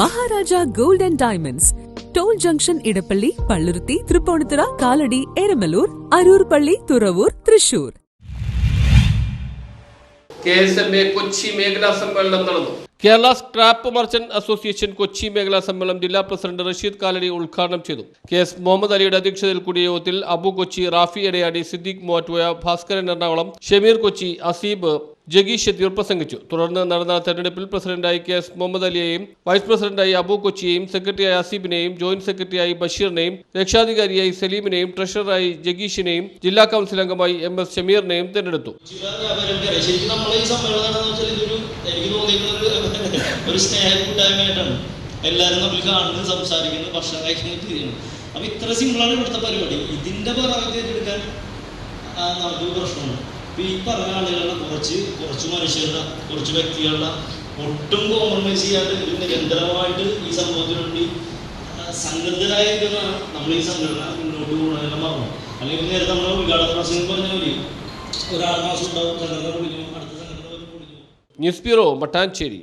Maharaja gold and diamonds. Toll junction Edappally Palluruthy Tripunithura Kalady Eramalloor Aroor Palli Thuravoor Thrissur. Kochi മേഖലാ സമ്മേളനം നടന്നു. Kerala scrap merchant association Kochi മേഖലാ സമ്മേളനം ജില്ലാ president Rasheed Kalady ഉദ്ഘാടനം ചെയ്തു. കെ എസ് മുഹമ്മദ് അലിയുടെ അധ്യക്ഷതയിൽ കൂടിയ യോഗത്തിൽ അബു കൊച്ചി റാഫി എടയാടി സിദ്ദീഖ് മോറ്റുവ ഭാസ്കരൻ എറണാകുളം ഷമീർ കൊച്ചി അസീബ് ജഗീഷ് ഷെത്തീർ പ്രസംഗിച്ചു തുടർന്ന് നടന്ന തെരഞ്ഞെടുപ്പിൽ പ്രസിഡന്റായി കെ എസ് മുഹമ്മദ് അലിയെയും വൈസ് പ്രസിഡന്റായി അബു കൊച്ചിയെയും സെക്രട്ടറിയായി അസീബിനെയും ജോയിന്റ് സെക്രട്ടറിയായി ബഷീറിനെയും രക്ഷാധികാരിയായി സലീമിനെയും ട്രഷററായി ജഗീഷിനെയും ജില്ലാ കൗൺസിൽ അംഗമായി എം എസ് ഷമീറിനെയും തെരഞ്ഞെടുത്തു. ഒരു ഒരു സ്നേഹ കൂട്ടായ്മയായിട്ടാണ് എല്ലാവരും തമ്മിൽ കാണുന്നത് സംസാരിക്കുന്നത് ഭക്ഷണം കഴിക്കുന്നത് ചെയ്യുന്നത് അപ്പൊ ഇത്ര സിമ്പിളാണ് ഇവിടുത്തെ പരിപാടി. ഇതിന്റെ ഏറ്റെടുക്കാൻ ആ, നമുക്ക് പ്രശ്നമാണ് ഇപ്പൊ ഈ പറഞ്ഞ ആളുകളുടെ കുറച്ച് കുറച്ച് മനുഷ്യരുടെ കുറച്ച് വ്യക്തികളുടെ ഒട്ടും കോംപ്രമൈസ് ചെയ്യാതെ ഒരു നിരന്തരമായിട്ട് ഈ സംഭവത്തിന് വേണ്ടി സംഘടിതരായിരിക്കുന്നതാണ് നമ്മൾ ഈ സംഘടന മുന്നോട്ട് പോകുന്നതിന്റെ മാറണം അല്ലെങ്കിൽ നേരത്തെ നമ്മൾ ഉദ്ഘാടന പ്രസംഗം പറഞ്ഞ പോലെ ഒരാൾ മാസം ഉണ്ടാവും സംഘടന പൊളിഞ്ഞു അടുത്ത സംഘടന പൊളിഞ്ഞു. News bureau Mattancherry.